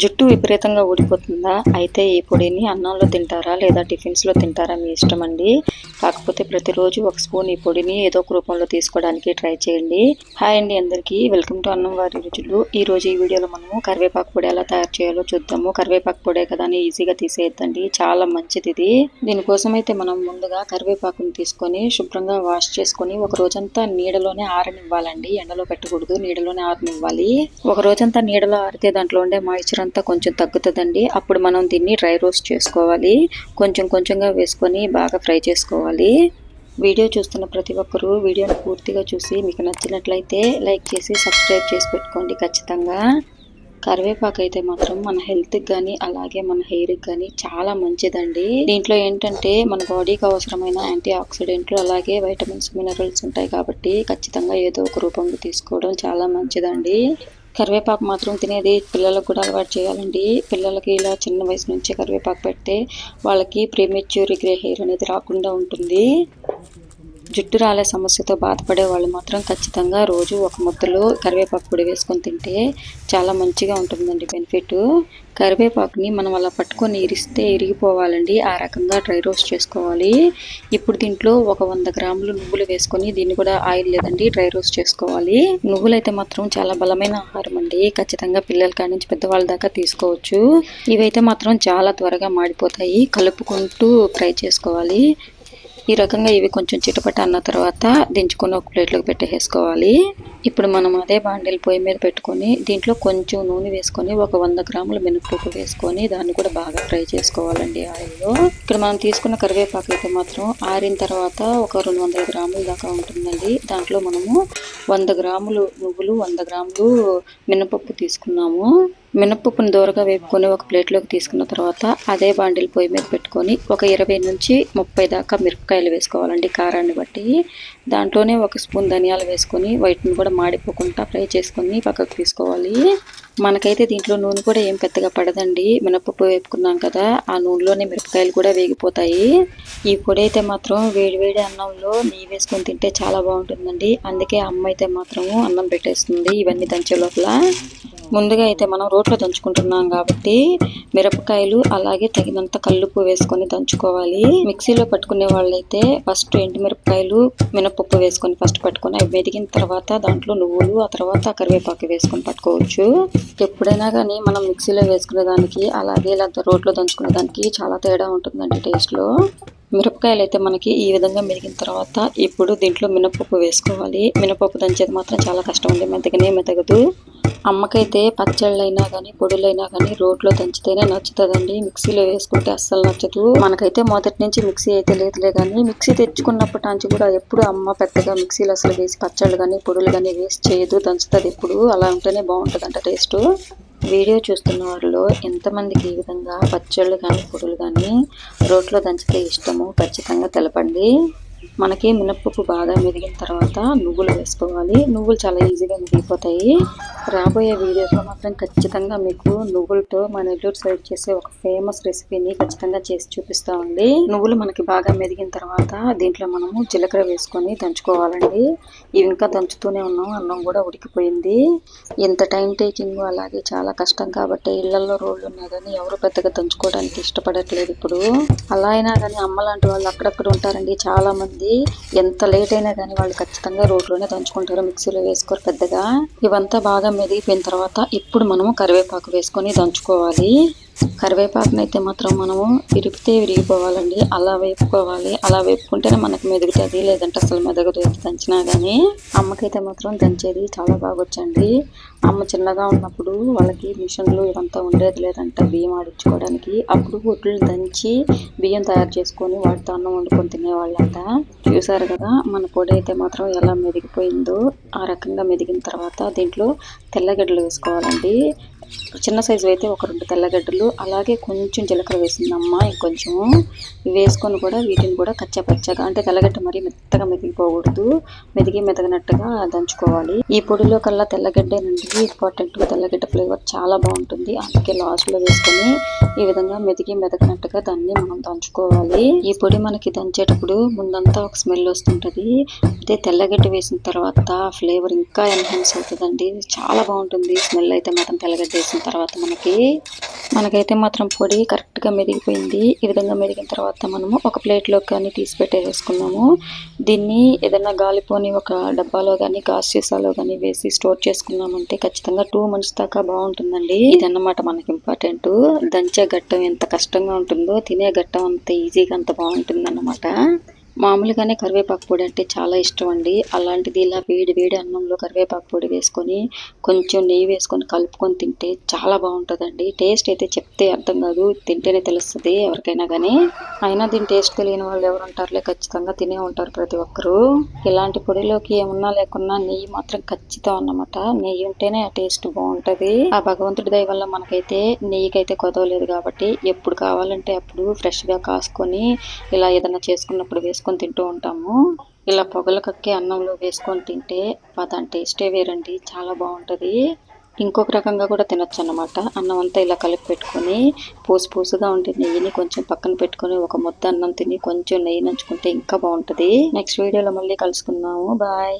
జుట్టు విపరీతంగా ఊడిపోతుందా? అయితే ఈ పొడిని అన్నంలో తింటారా? లేదా టిఫిన్స్లో తింటారా? మీ ఇష్టం అండి. కాకపోతే ప్రతిరోజు ఒక స్పూన్ ఈ పొడిని ఏదో ఒక రూపంలో తీసుకోవడానికి ట్రై చేయండి. హాయ్ అండి అందరికీ. వెల్కమ్ టు అన్నం వారి రుచులు. ఈ రోజు ఈ వీడియోలో మనము కరివేపాకు పొడి ఎలా తయారు చేయాలో చూద్దాము. కరివేపాకు పొడే కదా అని ఈజీగా తీసేయద్దండి. చాలా మంచిది ఇది. దీనికోసం అయితే మనం ముందుగా కరివేపాకుని తీసుకొని శుభ్రంగా వాష్ చేసుకొని ఒక రోజంతా నీడలోనే ఆరనివ్వాలండి. ఎండలో పెట్టకూడదు. నీడలోనే ఆరనివ్వాలి. ఒక రోజంతా నీడలో ఆరితే దాంట్లో ఉండే మాయిశ్చర్ అంతా కొంచెం తగ్గుతుందండి. అప్పుడు మనం దీన్ని డ్రై రోస్ట్ చేసుకోవాలి. కొంచెం కొంచెంగా వేసుకొని బాగా ఫ్రై చేసుకోవాలి. వీడియో చూస్తున్న ప్రతి ఒక్కరూ వీడియోని పూర్తిగా చూసి మీకు నచ్చినట్లయితే లైక్ చేసి సబ్స్క్రైబ్ చేసి పెట్టుకోండి ఖచ్చితంగా. కరివేపాకు అయితే మాత్రం మన హెల్త్కి కానీ అలాగే మన హెయిర్కి కానీ చాలా మంచిదండి. దీంట్లో ఏంటంటే మన బాడీకి అవసరమైన యాంటీ ఆక్సిడెంట్లు అలాగే వైటమిన్స్ మినరల్స్ ఉంటాయి కాబట్టి ఖచ్చితంగా ఏదో ఒక రూపంలో తీసుకోవడం చాలా మంచిదండి. కరివేపాకు మాత్రం తినేది పిల్లలకు కూడా అలవాటు చేయాలండి. పిల్లలకి ఇలా చిన్న వయసు నుంచే కరివేపాకు పెడితే వాళ్ళకి ప్రీమెచ్యూర్ గ్రే హెయిర్ అనేది రాకుండా ఉంటుంది. జుట్టు రాలే సమస్యతో బాధపడే వాళ్ళు మాత్రం ఖచ్చితంగా రోజు ఒక ముద్దలో కరివేపాకు పొడి వేసుకొని తింటే చాలా మంచిగా ఉంటుందండి బెనిఫిట్. కరివేపాకుని మనం అలా పట్టుకొని ఇరిస్తే ఇరిగిపోవాలండి. ఆ రకంగా డ్రై రోస్ట్ చేసుకోవాలి. ఇప్పుడు దీంట్లో ఒక వంద గ్రాములు నువ్వులు వేసుకొని దీన్ని కూడా ఆయిల్ లేదండి డ్రై రోస్ట్ చేసుకోవాలి. నువ్వులు అయితే మాత్రం చాలా బలమైన ఆహారం అండి. ఖచ్చితంగా పిల్లల కాడి నుంచి పెద్దవాళ్ళ దాకా తీసుకోవచ్చు. ఇవైతే మాత్రం చాలా త్వరగా మాడిపోతాయి. కలుపుకుంటూ ఫ్రై చేసుకోవాలి. ఈ రకంగా ఇవి కొంచెం చిటపట అన్న తర్వాత దించుకొని ఒక ప్లేట్లోకి పెట్టేసుకోవాలి ఇప్పుడు మనం అదే బాండిల్ పొయ్యి మీద పెట్టుకొని దీంట్లో కొంచెం నూనె వేసుకొని ఒక వంద గ్రాముల మినపప్పు వేసుకొని దాన్ని కూడా బాగా ఫ్రై చేసుకోవాలండి ఆయిల్లో. ఇక్కడ మనం తీసుకున్న కరివేపాకు అయితే మాత్రం ఆరిన తర్వాత ఒక రెండు వందల గ్రాముల దాకా ఉంటుందండి. దాంట్లో మనము వంద గ్రాములు నువ్వులు వంద గ్రాములు మినపప్పు తీసుకున్నాము. మినప్పప్పును దూరగా వేపుకొని ఒక ప్లేట్లోకి తీసుకున్న తర్వాత అదే బాండిల్ పొయ్యి మీద పెట్టుకొని ఒక ఇరవై నుంచి ముప్పై దాకా మిరపకాయలు వేసుకోవాలండి కారాన్ని బట్టి. దాంట్లోనే ఒక స్పూన్ ధనియాలు వేసుకొని వైట్ని కూడా మాడిపోకుండా ఫ్రై చేసుకొని పక్కకు తీసుకోవాలి. మనకైతే దీంట్లో నూనె కూడా ఏం పెద్దగా పడదండి. మినపప్పు వేపుకున్నాం కదా ఆ నూనెలోనే మిరపకాయలు కూడా వేగిపోతాయి. ఈ పొడి అయితే మాత్రం వేడివేడి అన్నంలో నెయ్యి వేసుకొని తింటే చాలా బాగుంటుందండి. అందుకే అమ్మ అయితే మాత్రము అన్నం పెట్టేస్తుంది ఇవన్నీ దంచే లోపల. ముందుగా అయితే మనం రోట్లో దంచుకుంటున్నాం కాబట్టి మిరపకాయలు అలాగే తగినంత కల్లుపు వేసుకొని దంచుకోవాలి. మిక్సీలో పట్టుకునే వాళ్ళైతే ఫస్ట్ ఎండు మిరపకాయలు మినపప్పు వేసుకొని ఫస్ట్ పట్టుకొని అవి మెదిగిన తర్వాత దాంట్లో నువ్వులు ఆ తర్వాత కరివేపాకు వేసుకొని పట్టుకోవచ్చు. ఎప్పుడైనా కానీ మనం మిక్సీలో వేసుకునే దానికి అలాగే ఇలా రోట్లో దంచుకునే దానికి చాలా తేడా ఉంటుందండి టేస్ట్లో. మిరపకాయలు అయితే మనకి ఈ విధంగా మెరిగిన తర్వాత ఇప్పుడు దీంట్లో మినపప్పు వేసుకోవాలి. మినపప్పు దంచేది మాత్రం చాలా కష్టం అండి మెతగనే మెతగదు అమ్మకైతే పచ్చళ్ళైనా కానీ పొడులైనా కానీ రోట్లో దంచితేనే నచ్చుతుందండి. మిక్సీలో వేసుకుంటే అస్సలు నచ్చదు. మనకైతే మొదటి నుంచి మిక్సీ అయితే లేదులే కానీ మిక్సీ తెచ్చుకున్నప్పటి నుంచి కూడా ఎప్పుడు అమ్మ పెద్దగా మిక్సీలో అసలు వేసి పచ్చళ్ళు కానీ పొడులు కానీ వేసి చేయదు దంచుతుంది ఎప్పుడు. అలా ఉంటేనే బాగుంటుందంట టేస్ట్. వీడియో చూస్తున్న వారిలో ఎంతమందికి ఈ విధంగా పచ్చళ్ళు కానీ పొడులు కానీ రోట్లో దంచితే ఇష్టము? ఖచ్చితంగా తెలపండి. మనకి మినప్పప్పు బాగా మెదిగిన తర్వాత నువ్వులు వేసుకోవాలి. నువ్వులు చాలా ఈజీగా మెదిగిపోతాయి. రాబోయే వీడియోస్లో మాత్రం ఖచ్చితంగా మీకు నువ్వులతో మన నెల్లూరు సైడ్ చేసే ఒక ఫేమస్ రెసిపీని ఖచ్చితంగా చేసి చూపిస్తామండి నువ్వులు మనకి బాగా మెదిగిన తర్వాత దీంట్లో మనము జీలకర్ర వేసుకొని దంచుకోవాలండి. ఇవి ఇంకా దంచుతూనే ఉన్నాం. అన్నం కూడా ఉడికిపోయింది. ఎంత టైం టేకింగ్ అలాగే చాలా కష్టం కాబట్టి ఇళ్ళలో రోడ్లు ఉన్నా కానీ ఎవరు పెద్దగా దంచుకోవడానికి ఇష్టపడట్లేదు ఇప్పుడు. అలా అయినా కానీ అమ్మ లాంటి వాళ్ళు అక్కడక్కడ ఉంటారండి. చాలా మంది ఎంత లేట్ అయినా కానీ వాళ్ళు ఖచ్చితంగా రోడ్లోనే దంచుకుంటారు. మిక్సీలో వేసుకోరు పెద్దగా. ఇవంతా బాగా మెదిగిపోయిన తర్వాత ఇప్పుడు మనము కరివేపాకు వేసుకొని దంచుకోవాలి. కరివేపాకునైతే మాత్రం మనము విరిపితే విరిగిపోవాలండి. అలా వేపుకోవాలి. అలా వేపుకుంటేనే మనకు మెదుగుతుంది లేదంటే అసలు మెదగదు ఎంత దంచినా కానీ అమ్మకైతే మాత్రం దంచేది చాలా బాగా వచ్చండి అమ్మ చిన్నగా ఉన్నప్పుడు వాళ్ళకి మిషన్లు ఇవంతా ఉండేది లేదంట బియ్యం ఆడించుకోవడానికి. అప్పుడు గుడ్లు దంచి బియ్యం తయారు చేసుకొని వాటితో అన్నం వండుకొని తినేవాళ్ళంట. చూసారు కదా మన పొడి అయితే మాత్రం ఎలా మెదిగిపోయిందో. ఆ రకంగా మెదిగిన తర్వాత దీంట్లో తెల్లగడ్డలు వేసుకోవాలండి. చిన్న సైజు అయితే ఒక రెండు తెల్లగడ్డలు అలాగే కొంచెం జీలకర్ర వేసిందమ్మ ఇంకొంచెం వేసుకొని కూడా వీటిని కూడా కచ్చా పచ్చగా అంటే తెల్లగడ్డ మరీ మెత్తగా మెదిగిపోకూడదు మెదిగి మెదగినట్టుగా దంచుకోవాలి. ఈ పొడిలో కల్లా తెల్లగడ్డ తెల్లగడ్డేనండి ఇంపార్టెంట్ తెల్లగడ్డ ఫ్లేవర్ చాలా బాగుంటుంది. అందుకే లాస్ట్లో వేసుకొని ఈ విధంగా మెదిగి మెదగినట్టుగా దాన్ని మనం దంచుకోవాలి. ఈ పొడి మనకి దంచేటప్పుడు ముందంతా ఒక స్మెల్ వస్తుంటది. అయితే తెల్లగడ్డ వేసిన తర్వాత ఫ్లేవర్ ఇంకా ఎన్హాన్స్ అవుతుందండి. చాలా బాగుంటుంది స్మెల్ అయితే మాత్రం తెల్లగడ్డ వేసిన తర్వాత మనకి మనకైతే మాత్రం పొడి కరెక్ట్గా మెదిగిపోయింది. ఈ విధంగా మెదిగిన తర్వాత మనము ఒక ప్లేట్లో కానీ తీసి పెట్టేసుకున్నాము దీన్ని ఏదైనా గాలిపోని ఒక డబ్బాలో కానీ గాస్ సీసాలో కానీ వేసి స్టోర్ చేసుకున్నామంటే ఖచ్చితంగా టూ మంత్స్ దాకా బాగుంటుందండి. ఇదన్నమాట మనకి ఇంపార్టెంట్. దంచే గట్టం ఎంత కష్టంగా ఉంటుందో తినే గట్టం అంత ఈజీగా అంత బాగుంటుంది అన్నమాట మామూలుగానే కరివేపాకు పొడి అంటే చాలా ఇష్టం అండి. అలాంటిది ఇలా వేడి వేడి అన్నంలో కరివేపాకు పొడి వేసుకొని కొంచెం నెయ్యి వేసుకొని కలుపుకొని తింటే చాలా బాగుంటుందండి. టేస్ట్ అయితే చెప్తే అర్థం కాదు తింటేనే తెలుస్తుంది ఎవరికైనా కానీ అయినా దీని టేస్ట్ తెలియని వాళ్ళు ఎవరు ఉంటారులే ఖచ్చితంగా తినే ఉంటారు ప్రతి ఒక్కరూ. ఇలాంటి పొడిలోకి ఏమున్నా లేకున్నా నెయ్యి మాత్రం ఖచ్చితం అన్నమాట. నెయ్యి ఉంటేనే ఆ టేస్ట్ బాగుంటుంది. ఆ భగవంతుడి దయ వల్ల మనకైతే నెయ్యికైతే కొదవలేదు కాబట్టి ఎప్పుడు కావాలంటే అప్పుడు ఫ్రెష్గా కాసుకొని ఇలా ఏదైనా చేసుకున్నప్పుడు వేసుకొని తింటూ ఉంటాము. ఇలా పొగల కక్కి అన్నంలో వేసుకొని తింటే దాని టేస్టే వేరండి చాలా బాగుంటుంది. ఇంకొక రకంగా కూడా తినొచ్చు అన్నమాట అన్నం అంతా ఇలా కలిపి పెట్టుకొని పూసు పూసుగా ఉండే నెయ్యిని కొంచెం పక్కన పెట్టుకొని ఒక ముద్ద అన్నం తిని కొంచెం నెయ్యి నంచుకుంటే ఇంకా బాగుంటుంది. నెక్స్ట్ వీడియోలో మళ్ళీ కలుసుకుందాము. బాయ్.